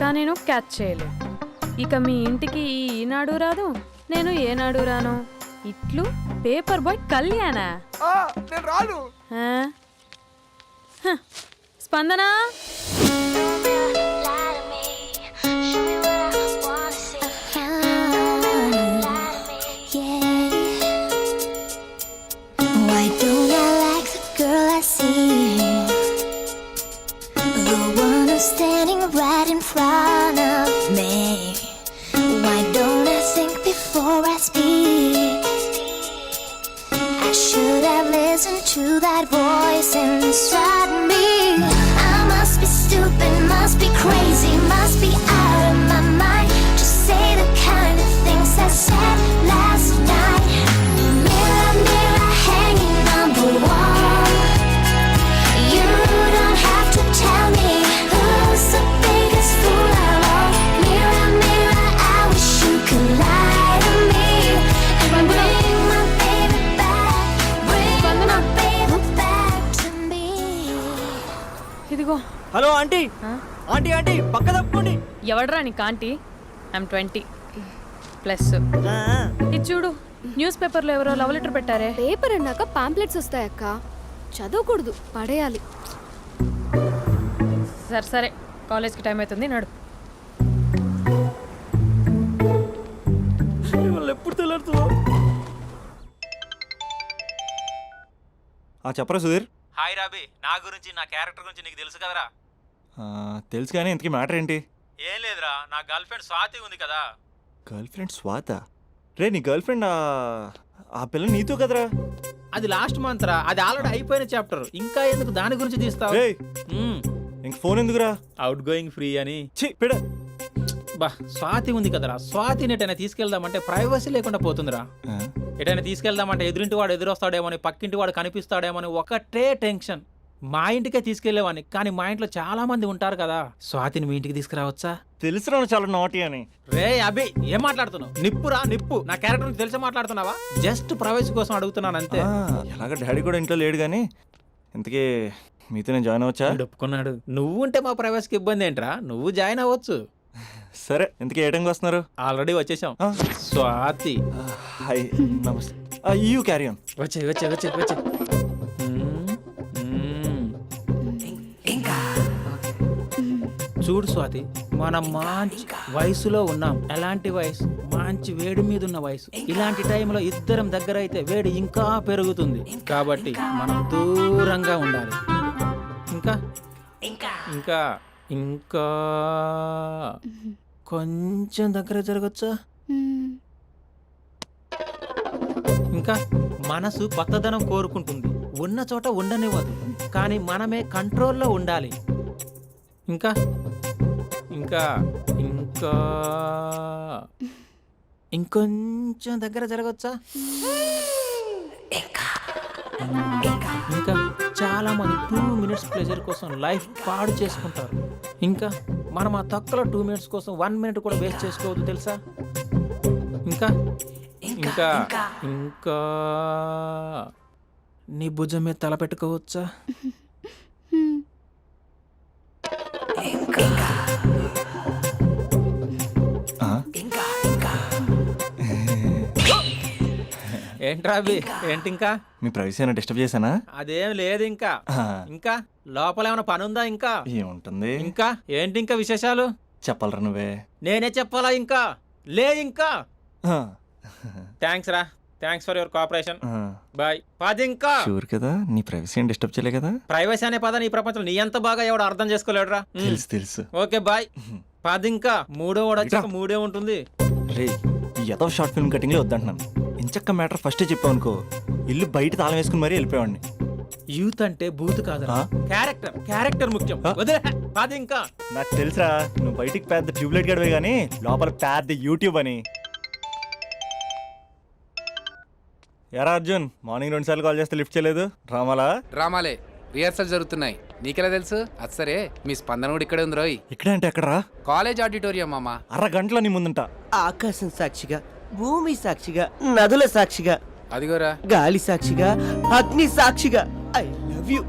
కానీ నేను క్యాచ్ చేయలే ఇక మీ ఇంటికి ఈనాడు రాదు నేను ఏనాడు రాను. ఇట్లు పేపర్ బాయ్ కళ్యాణా. రాను. స్పందన? ఎవడరా నీ కాంటీ? I'm twenty plus. ఇది చూడు న్యూస్ పేపర్లో ఎవరో లవ్ లెటర్ పెట్టారే? పేపర్ అన్నాక పాంప్లెట్స్ వస్తాయక్క. చదవకూడదు పడేయాలి. సరే సరే. కాలేజ్కి టైం అవుతుంది నడు. ఎప్పుడు తెల్లారుతుందో? ఆ చెప్పరా సుధీర్? హాయ్ రాబీ నా గురించి నా క్యారెక్టర్ గురించి నీకు తెలుసు కదరా? ఆ, తెలుసు కానీ ఇంతకీ మ్యాటర్ ఏంటి? ఏం లేదురా నా గర్ల్ ఫ్రెండ్ స్వాతి ఉంది కదా. గర్ల్ ఫ్రెండ్ స్వాత? రే నీ గర్ల్ ఫ్రెండ్ ఆ పిల్ల నీతో కదరా? అది లాస్ట్ మంత్ రా అది ఆల్రెడీ అయిపోయిన చాప్టర్. ఇంకా ఎందుకు దాని గురించి తీస్తావు? ఇంక ఫోన్ ఎందుకురా? అవుట్ గోయింగ్ ఫ్రీ అని. ఛీ పిడ! బా స్వాతి ఉంది కదరా. స్వాతిని ఎటైనా తీసుకెళ్దామంటే ప్రైవసీ లేకుండా పోతుందిరా. ఎటైనా తీసుకెళ్దామంటే ఎదురింటి వాడు ఎదురొస్తాడేమోని పక్కింటి వాడు కనిపిస్తాడేమోని ఒకటే టెన్షన్. మా ఇంటికే తీసుకెళ్ళేవాడిని కానీ మా ఇంట్లో చాలా మంది ఉంటారు కదా. స్వాతిని మీ ఇంటికి తీసుకురావచ్చా? నువ్వు చాలా నాటి అని. రే అభి ఏం మాట్లాడుతున్నావు? నిప్పురా నిప్పు. నా క్యారెక్టర్ తెలిసి మాట్లాడుతున్నావా? జస్ట్ ప్రైవసీ కోసం అడుగుతున్నాను అంతే. ఎలాగ డాడీ కూడా ఇంట్లో లేడు కానీ ఇంతకీ మీతో నేను జాయిన్ అవ్వచ్చా? వీడు ఒప్పుకున్నాడు. నువ్వు ఉంటే మా ప్రైవసీకి ఇబ్బంది ఏంట్రా? నువ్వు జాయిన్ అవ్వచ్చు. సరే ఇంతకీ ఏ టైంకి వస్తున్నారు? ఆల్రెడీ వచ్చేసాం. స్వాతి. హాయ్ నమస్తే. యూ క్యారీ ఆన్ వచ్చే వచ్చే వచ్చే వచ్చే. చూడు స్వాతి మనం మంచి వయసులో ఉన్నాం. ఎలాంటి వయసు? మంచి వేడి మీద ఉన్న వయసు. ఇలాంటి టైంలో ఇద్దరం దగ్గర అయితే వేడి ఇంకా పెరుగుతుంది. కాబట్టి మనం దూరంగా ఉండాలి. ఇంకా? ఇంకా. ఇంకా. కొంచెం దగ్గర జరగచ్చా. ఇంకా? మనసు కొత్తదనం కోరుకుంటుంది. ఉన్న చోట ఉండనివ్వదు. కానీ మనమే కంట్రోల్లో ఉండాలి. ఇంకా? ఇంకా ఇంకా. ఇంకొంచెం దగ్గర జరగచ్చా? ఇంకా. చాలా మంది టూ మినిట్స్ ప్లెజర్ కోసం లైఫ్ పాడు చేసుకుంటారు. ఇంకా మనం ఆ తక్కువ టూ మినిట్స్ కోసం వన్ మినిట్ కూడా వేస్ట్ చేసుకోవద్దు తెలుసా? ఇంకా ఇంకా ఇంకా నీ భుజం మీద తల పెట్టుకోవచ్చా? మ్మ్. ఏంట్రా అవి ఏంటి ఇంకా? మీ ప్రైవసీ అయినా డిస్టర్బ్ చేశానా? అదేం లేదు ఇంకా. ఆ, ఇంకా? లోపల ఏమైనా పని ఉందా ఇంకా? ఏముంటుంది? ఇంకా? ఏంటి ఇంకా విశేషాలు? చెప్పాలరా నువ్వే. నేనే చెప్పాలా ఇంకా? లే ఇంకా? ఆ, థ్యాంక్స్ రా. థ్యాంక్స్ ఫర్ యువర్ కోఆపరేషన్ ఆ. బాయ్ పది ఇంకా. షూర్ కదా? నీ ప్రైవసీ ఏం డిస్టర్బ్ చేయలే కదా? ప్రైవసీ అనే పదాన్ని ఈ ప్రపంచంలో నీ ఎంత బాగా ఎవడు అర్థం చేసుకోలేడురా? మ్. తెలుసు తెలుసు. ఓకే బాయ్ పది ఇంకా. మూడో వాడు వచ్చాక మూడే ఉంటుంది. రే ఈ ఎదో షార్ట్ ఫిల్మ్ కటింగ్లో వద్దంటున్నాను. ఇంచక్క మ్యాటర్ ఫస్టే చెప్పావు అనుకో ఇల్లు బయట తాళం వేసుకుని మరీ వెళ్ళిపోయాడిని యూత్ అంటే బూత్ కాదు ఆ? క్యారెక్టర్ క్యారెక్టర్ ముఖ్యం? వదిలే ఇంకా. నాకు తెలుసా నువ్వు బయటికి పెద్ద ట్యూబ్లైట్ గడవే కానీ లోపల పెద్ద యూట్యూబ్ అని. ఎరా అర్జున్ మార్నింగ్ రెండు సార్లు కాల్ చేస్తే లిఫ్ట్ చేయలేదు. రామాలా? డ్రామాలే రిహార్సల్ జరుగుతున్నాయి. నీకెలా తెలుసు? అది సరే మీ స్పందన కూడా ఇక్కడే ఉంది రోయ్. ఇక్కడ అంటే ఎక్కడరా? కాలేజ్ ఆడిటోరియం మామ. అరగంటలో నీ ముందుంటా. ఆకాశం సాక్షిగా భూమి సాక్షిగా నదుల సాక్షిగా అదిగోరా. గాలి సాక్షిగా అగ్ని సాక్షిగా I love you.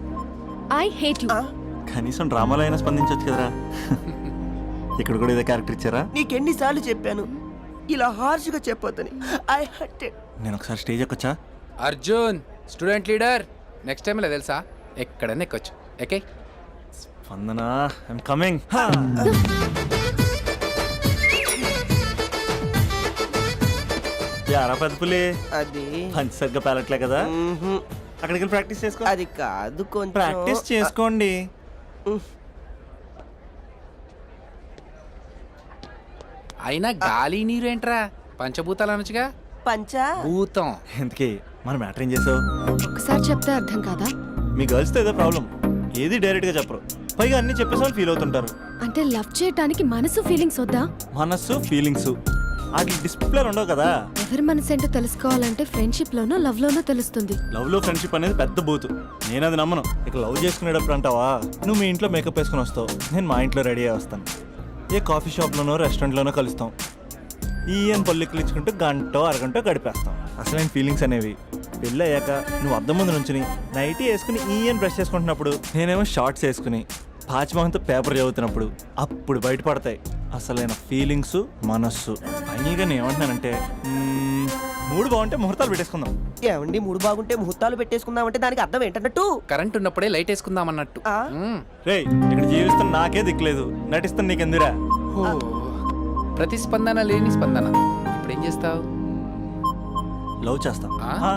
I hate you. కనీసం డ్రామాలో అయినా స్పందించవచ్చు కదరా. ఇక్కడ కూడా ఇదే క్యారెక్టర్ ఇచ్చారా? నీకెన్నిసార్లు చెప్పాను. ఇలా హార్ష్గా చెప్పొద్దని. ఐ హట్ నేను ఒకసారి stage ఎక్కొచ్చా? Arjun student leader. Next time ఇలా తెలుసా? ఎక్కడన్నా ఎక్కొచ్చు. ఓకే? స్పందన? I'm coming. యారా పెద్ద పులి? అది. పంచి సరిగ్గా పేలట్లే కదా? మ్మ్హ్మ్. అక్కడికి వెళ్ళి ప్రాక్టీస్ చేసుకో. అది కాదు కొంచెం. ప్రాక్టీస్ చేసుకోండి. అయినా గాలి నీరు ఏంట్రా? పంచభూతాలు అనొచ్చుగా? పంచా. భూతం. ఎందుకే? మన మ్యాటర్ ఏం చేసావు? ఒకసారి చెప్తే అర్థం కాదా? మీ గర్ల్స్తో ఏదో ప్రాబ్లం ఏది డైరెక్ట్గా చెప్పరు. పైగా అన్ని చెప్పేసి వాళ్ళు ఫీల్ అవుతుంటారు. అంటే లవ్ చేయటానికి మనసు ఫీలింగ్స్ వద్దా? మనస్సు ఫీలింగ్స్ వాటి డిస్ప్లే ఉండవు కదా. ఎవరి మనసు ఏంటో తెలుసుకోవాలంటే ఫ్రెండ్షిప్ లోనో లవ్ లోనో తెలుస్తుంది. లవ్లో ఫ్రెండ్షిప్ అనేది పెద్ద బూతు. నేను అది నమ్మను. ఇక లవ్ చేసుకునేటప్పుడు అంటావా? నువ్వు మీ ఇంట్లో మేకప్ వేసుకుని వస్తావు. నేను మా ఇంట్లో రెడీ అయ్యి వస్తాను. ఏ కాఫీ షాప్లోనో రెస్టారెంట్లోనో కలుస్తాం. ఈయన పల్లెక్కులు ఇచ్చుకుంటూ గంటో అరగంటో గడిపేస్తాం. అసలైన ఫీలింగ్స్ అనేవి. పెళ్ళి అయ్యాక నువ్వు అద్దం ముందు నుంచుని నైటీ వేసుకుని ఈయన బ్రష్ చేసుకుంటున్నప్పుడు నేనేమో షార్ట్స్ వేసుకుని పాచిమహంతో పేపర్ చదువుతున్నప్పుడు అప్పుడు బయటపడతాయి. అసలైన ఫీలింగ్స్ మనస్సు. పైగా నేను ఏమంటున్నానంటే మ్మ్, మూడు బాగుంటే ముహూర్తాలు పెట్టేసుకుందాం. ఏమండి మూడు బాగుంటే ముహూర్తాలు పెట్టేసుకుందామంటే దానికి అర్థం ఏంటన్నట్టు? కరెంట్ ఉన్నప్పుడే లైట్ వేసుకుందాం అన్నట్టు ఆ? మ్మ్. రేయ్ ఇక్కడ జీవిస్తున్న నాకే దిక్కులేదు. నటిస్తున్న నీకెందురా ఓ. ప్రతిస్పందన లేని స్పందన. ఇప్పుడు ఏం చేస్తావు? లవ్ చేస్తా. ఆ? ఆ,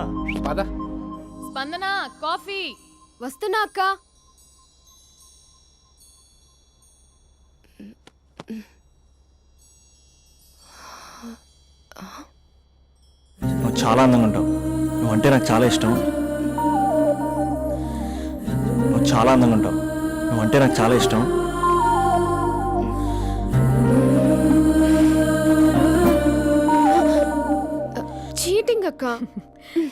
పద. స్పందన కాఫీ. వస్తున్నా అక్క. నువ్వు చాలా అందంగా ఉంటావు. నువ్వంటే నాకు చాలా ఇష్టం. నువ్వు చాలా అందంగా ఉంటావు. నువ్వంటే నాకు చాలా ఇష్టం. చీటింగ్ అక్క.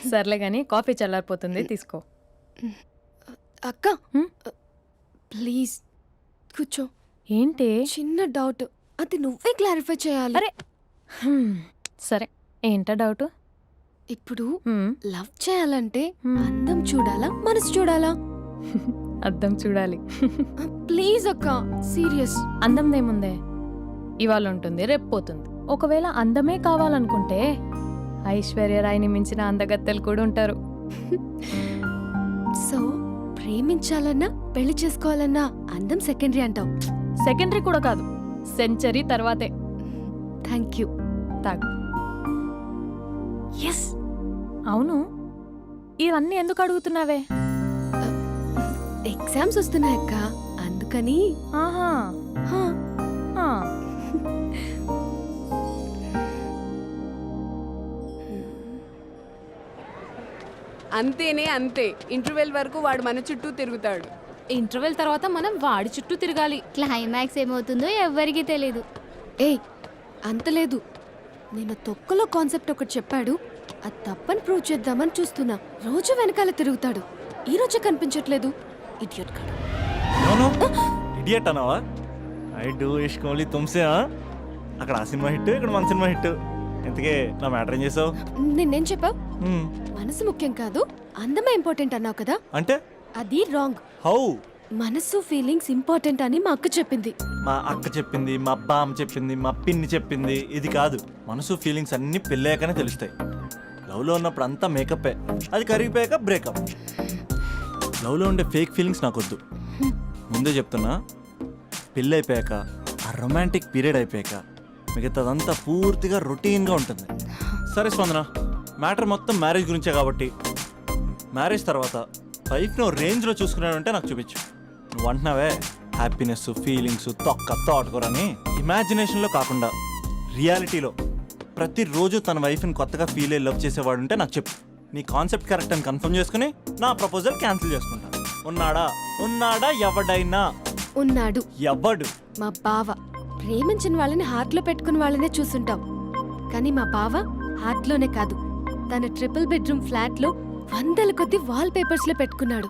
సర్లే గాని కాఫీ చల్లారిపోతుంది తీసుకో. అక్క? ప్లీజ్ కూర్చో. ఏంటి? చిన్న డౌట్. అది నువ్వే క్లారిఫై చేయాలి. అరే సరే ఏంటా డౌట్? ఇప్పుడు లవ్ చేయాలంటే. అందం చూడాలా మనసు చూడాలా? అద్దం చూడాలి. ప్లీజ్ అక్క సీరియస్. అందం ఇవాళ ఉంటుంది రేపు పోతుంది. ఒకవేళ అందమే కావాలనుకుంటే ఐశ్వర్య రాయిని మించిన అందగత్తెలు కూడా ఉంటారు. సో ప్రేమించాలన్నా పెళ్ళి చేసుకోవాలన్నా అందం సెకండరీ అంటావు. సెకండరీ కూడా కాదు సెంచరీ తర్వాతే. Thank you. తాగు. ఎస్ అవును. ఇవన్నీ ఎందుకు అడుగుతున్నావే? ఎగ్జామ్స్ వస్తున్నాయక్క అందుకని. ఆహా. హా, ఆ. అంతేనే అంతే. ఇంటర్వెల్ వరకు వాడు మన చుట్టూ తిరుగుతాడు. ఇంటర్వెల్ తర్వాత మనం వాడి చుట్టూ తిరగాలి. క్లైమాక్స్ ఏమవుతుందో ఎవ్వరికీ తెలీదు. ఏయ్ అంత లేదు. నేను తొక్కలో కాన్సెప్ట్ ఒకటి చెప్పాడు. అది తప్పని ప్రూవ్ చేద్దామని చూస్తున్నా. రోజు వెనకాల తిరుగుతాడు. ఈ రోజే కనిపించట్లేదు. ఇడియట్ కాడు. ఇడియట్ అన్నావా? ఐ డూ ఇష్క్ ఓన్లీ తుమ్సే? అక్కడ ఆ సినిమా హిట్ ఇక్కడ మన సినిమా హిట్. ఇంతకే నా మ్యాటర్ ఏం చేసావు? నిన్నేం చెప్పావు? మనసు ముఖ్యం కాదు అందమే ఇంపార్టెంట్ అన్నావు కదా? అంటే? అది రాంగ్. హౌ? మనసు ఫీలింగ్స్ ఇంపార్టెంట్ అని మా అక్క చెప్పింది. మా అక్క చెప్పింది మా బామ్మ చెప్పింది మా పిన్ని చెప్పింది ఇది కాదు. మనసు ఫీలింగ్స్ అన్నీ పెళ్ళాకనే తెలుస్తాయి. లవ్లో ఉన్నప్పుడు అంతా మేకప్పే అది కరిగిపోయాక బ్రేకప్ లవ్లో ఉండే ఫేక్ ఫీలింగ్స్ నాకు వద్దు ముందే చెప్తున్నా పెళ్ళి అయిపోయాక ఆ రొమాంటిక్ పీరియడ్ అయిపోయాక మిగతాదంతా పూర్తిగా రొటీన్గా ఉంటుంది. సరే స్పందన మ్యాటర్ మొత్తం మ్యారేజ్ గురించే కాబట్టి మ్యారేజ్ తర్వాత లైఫ్ను రేంజ్లో చూసుకున్నాడంటే నాకు చూపించు. నువ్వు అంటున్నావే హ్యాపీనెస్ ఫీలింగ్స్ తొక్క తోటకూరని ఇమాజినేషన్లో కాకుండా రియాలిటీలో ప్రతిరోజు తన వైఫ్ని కొత్తగా ఫీల్ అయ్యి లవ్ చేసేవాడు ఉంటే నాకు చెప్పు. నీ కాన్సెప్ట్ కరెక్ట్ అని కన్ఫర్మ్ చేసుకుని నా ప్రపోజల్ క్యాన్సిల్ చేసుకుంటా. ఉన్నాడా? ఉన్నాడా? ఎవడైనా? ఉన్నాడు. ఎవడు? మా బావ. ప్రేమించిన వాళ్ళని హార్ట్లో పెట్టుకున్న వాళ్ళనే చూసుంటాం. కానీ మా బావ హార్ట్లోనే కాదు. తన ట్రిపుల్ బెడ్రూమ్ ఫ్లాట్లో వందల కొద్ది వాల్ పేపర్స్లో పెట్టుకున్నాడు.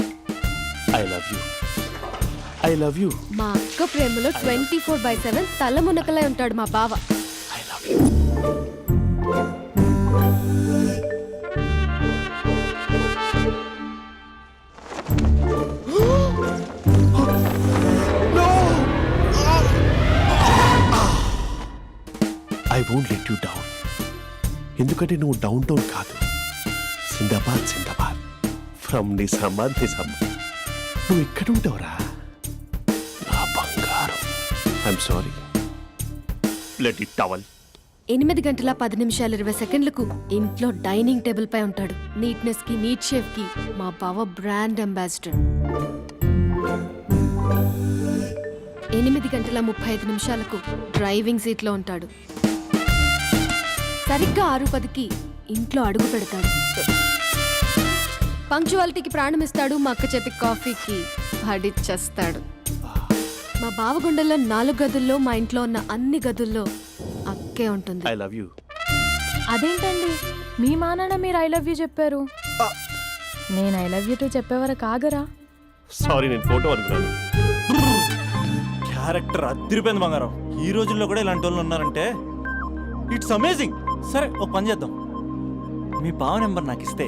I love you I love you మా అక్క ప్రేమలో ట్వంటీ ఫోర్ బై సెవెన్ తల మునకలై ఉంటాడు మా బావ. I love you I won't let you down ఎందుకంటే నువ్వు డౌన్ టౌన్ కాదు. Sinbad Sinbad from Nizamabad Nizamabad నువ్వు ఇక్కడ ఉంటావురా నా బంగారం. ఐఎమ్ సారీ బ్లడ్ టవల్ ఎనిమిది గంటల పది నిమిషాలు ఇరవై సెకండ్లకు ఇంట్లో డైనింగ్ టేబుల్ పై ఉంటాడు. నీట్నెస్కి నీట్ షేఫ్కి మా బావ బ్రాండ్ అంబాసిడర్. ఎనిమిది గంటల ముప్పై ఐదు నిమిషాలకు డ్రైవింగ్ సీట్లో ఉంటాడు. సరిగ్గా ఆరు పదికి ఇంట్లో అడుగు పెడతాడు. పంక్చువాలిటీకి ప్రాణం ఇస్తాడు మా అక్క చేతి కాఫీకి పడిచ్చేస్తాడు మా బావ గుండెల్లో నాలుగు గదుల్లో మా ఇంట్లో ఉన్న అన్ని గదుల్లో అక్కే ఉంటుంది. ఐ లవ్ యూ అదేంటండి? మీ మా నాన్న మీరు ఐ లవ్ యూ చెప్పారు. నేను ఐ లవ్ యూ టు చెప్పేవరకు ఆగరా? సారీ నేను ఫోటో అనుకున్నాను. క్యారెక్టర్ అదిరిపోయింది బంగారం. ఈ రోజుల్లో కూడా ఇలాంటి వాళ్ళు ఉన్నారంటే ఇట్స్ అమేజింగ్ సరే ఒక పని చేద్దాం. మీ బావ నెంబర్ నాకు ఇస్తే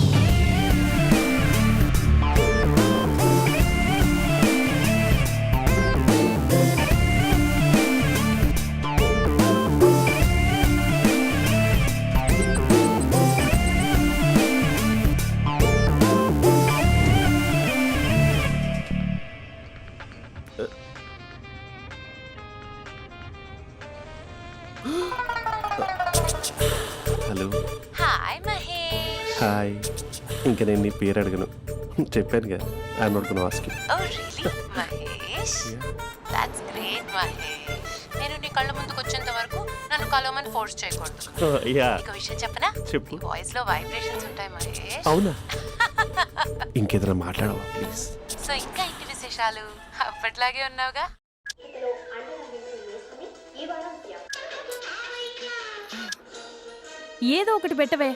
పేరు అడగను. చెప్పాను కదా మహేష్? That's great Mahesh. నేను నీ కళ్ళ ముందుకు వచ్చేంత వరకు నన్ను కలవమని ఫోర్స్ చేయకూడదు. యా నీకు విషయం చెప్పనా? చెప్పు. వాయిస్లో వైబ్రేషన్స్ ఉంటాయి మహేష్. అవునా? ఇంకేదైనా మాట్లాడవా ప్లీజ్ సో ఇంకా ఇంటి విశేషాలు? అప్పట్లాగే ఉన్నావుగా? ఏదో ఒకటి పెట్టవే.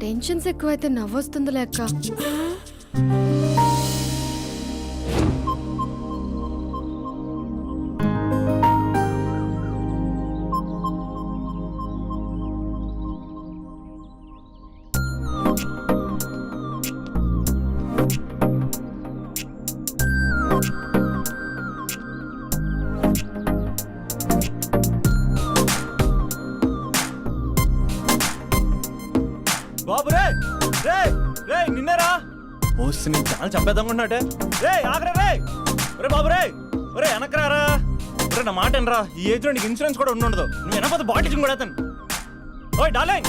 టెన్షన్స్ ఎక్కువైతే నవ్వొస్తుందిలే లెక్క బాబు రే రే రే నిన్నేరా? వస్తే నేను చాలా చంపేద్దాం ఉన్నట్టే రే ఆగరా రే రే బాబు రే ఒరే వెనకరారా. ఒరే నా మాట ఎనరా ఈ ఏజ్లో నీకు ఇన్సూరెన్స్ కూడా ఉండదు. నువ్వు వెనకపోతే బాటిల్ కూడా అతను ఓయ్ డార్లింగ్.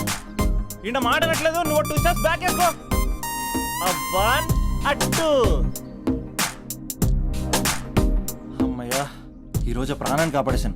ఈయన మాట అనట్లేదు నువ్వు టూ స్టెప్స్ బ్యాక్ వేసుకో వన్ అట్టు అమ్మయ్యా ఈరోజు ప్రాణాన్ని కాపాడేశాను.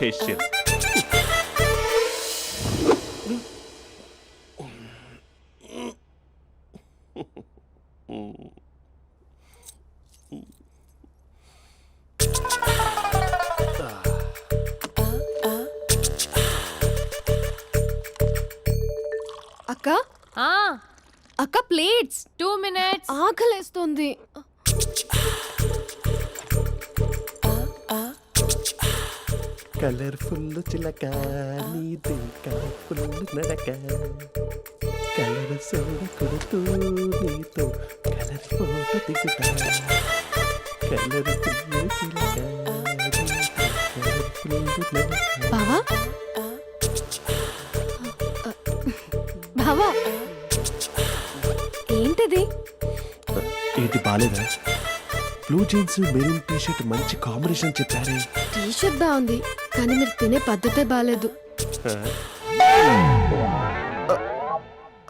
ఫేషియల్ అక్క? ఆ. అక్క ప్లేట్స్ టూ మినిట్స్ ఆకలేస్తుంది. కలర్ఫుల్ చిలక నీది కలర్ఫుల్ నడక. కలర్ సోడ కొడుతూ నీతో కలర్ ఫోటో దిగుతా. కలర్ఫుల్ చిలక కలర్ఫుల్ నడక. బావా? బావా? ఏంటిది? ఏంటి బాలేదా? Blue jeans maroon T-shirt మంచి కాంబినేషన్ చెప్పారే. టీ షర్ట్ బాగుంది. కానీ మీరు తినే పద్ధతే బాగాలేదు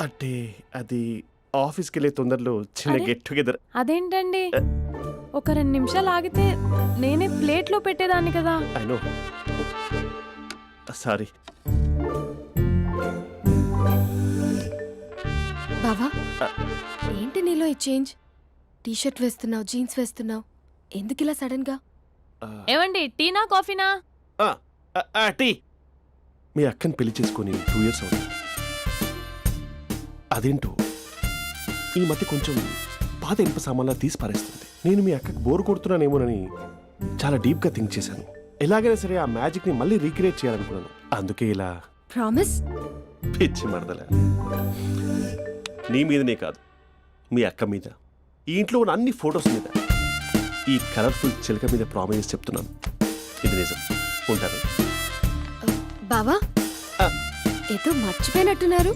అంటే అది ఆఫీస్కి వెళ్ళే తొందరలో చిన్న అరే. గెట్ టుగెదర్ అదేంటండి? ఒక రెండు నిమిషాలు ఆగితే నేనే ప్లేట్లో పెట్టేదాన్ని కదా. I know. సారీ. బావా ఏంటి నీలో ఈ చేంజ్? టీ షర్ట్ వేస్తున్నావు జీన్స్ వేస్తున్నావు. ఎందుకు ఇలా సడన్గా ఏమండి టీనా కాఫీనా? టీ. మీ అక్కని పెళ్ళి చేసుకొని టూ ఇయర్స్ అవుతుంది. అదేంటో? ఈ మధ్య కొంచెం పాత ఇనుప సామాన్లా తీసి పారేస్తుంది. నేను మీ అక్కకి బోర్ కొడుతున్నానేమోనని చాలా డీప్గా థింక్ చేశాను. ఎలాగైనా సరే ఆ మ్యాజిక్ని మళ్ళీ రీక్రియేట్ చేయాలనుకున్నాను. అందుకే ఇలా ప్రామిస్? పిచ్చి మరదల. నీ మీదనే కాదు మీ అక్క మీద. ఈ ఇంట్లో ఉన్న అన్ని ఫొటోస్ మీద. ఈ కలర్ఫుల్ చిలక మీద ప్రామిస్ చెప్తున్నాను. ఇది నిజం. ఉంటాను బావా? ఏదో మర్చిపోయినట్టున్నారు.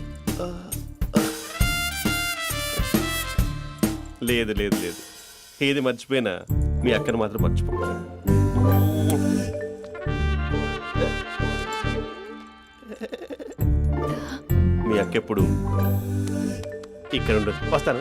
లేదు లేదు లేదు. ఏది మర్చిపోయినా మీ అక్కను మాత్రం మర్చిపో మీ అక్క ఎప్పుడు ఇక్కడ ఉండదు వస్తాను.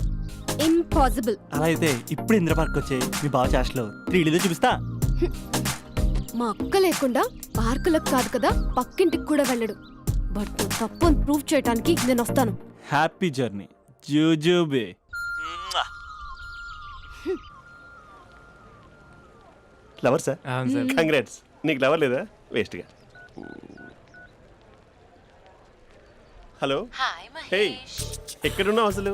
ఇంపాసిబుల్ అలా అయితే ఇప్పుడు ఇందిరా పార్క్ వచ్చే మీ బావ చాష్లో త్రీ ఇల్లు చూపిస్తా. మా అక్క లేకుండా పార్కులకు కాదు కదా పక్కింటికి కూడా వెళ్ళడు. బట్ నువ్వు తప్పు అని ప్రూవ్ చేయడానికి నేను వస్తాను. హ్యాపీ జర్నీ జూజూబే. లవర్ సార్ కంగ్రాట్స్ నీకు లవర్ లేదా? వేస్ట్గా హలో హాయ్ హే మహేష్ ఎక్కడున్నావు అసలు?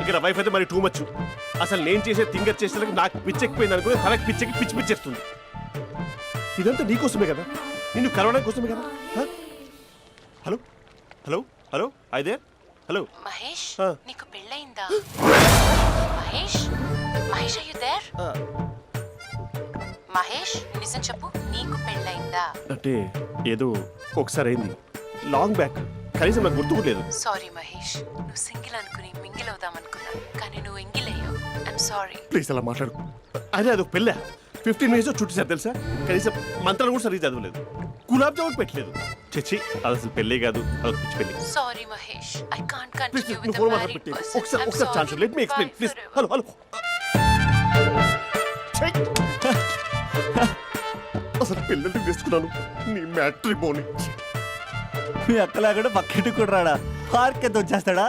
ఇక్కడ వైఫ్ అయితే మరి టూ మచ్ అసలు నేను చేసే థింగర్ చేసేందుకు నాకు పిచ్చెక్కిపోయింది అనుకుని తనకి పిచ్చెక్కి పిచ్చి పిచ్చేస్తుంది ఇదంతా నీకోసమే కదా? నిన్ను కలవడం కోసమే కదా? హలో? హలో? హలో? అయితే హలో? మహేష్ ఆ. నీకు పెళ్ళయిందా? Mahesh Mahesh are you there Mahesh నిజం చెప్పు నీకు పెళ్ళయిందా? అంటే ఏదో ఒకసారి అయింది. లాంగ్ బ్యాక్ కనీసం నాకు గుర్తు కూడా లేదు. సారీ మహేష్ నువ్వు సింగిల్ అనుకుని మింగిల్ అవుదాం అనుకున్నా కానీ నువ్వు ఎంగిల్ అయ్యావు ఐఎమ్ సారీ ప్లీజ్ అలా మాట్లాడు. అదే అది పెళ్ళా? ఫిఫ్టీన్ మినిట్స్ చుట్టేసారు తెలుసా? కనీసం మంత్రాలు కూడా సరిగ్గా చదవలేదు. గులాబ్ జామున్ పెట్టలేదు. చచ్చి అది అసలు పెళ్ళే కాదు. అది పిచ్చి పెళ్ళి. Sorry Mahesh I can't continue with phone married person ఒకసారి ఒకసారి chance let me explain please. Hello hello. అసలు పెళ్ళంటే తీసుకున్నాను. నీ మ్యాట్రీ బోని. మీ అక్కలా కూడా పక్కింటికి కూడా రాడా? పార్క్ ఎంత వచ్చేస్తాడా?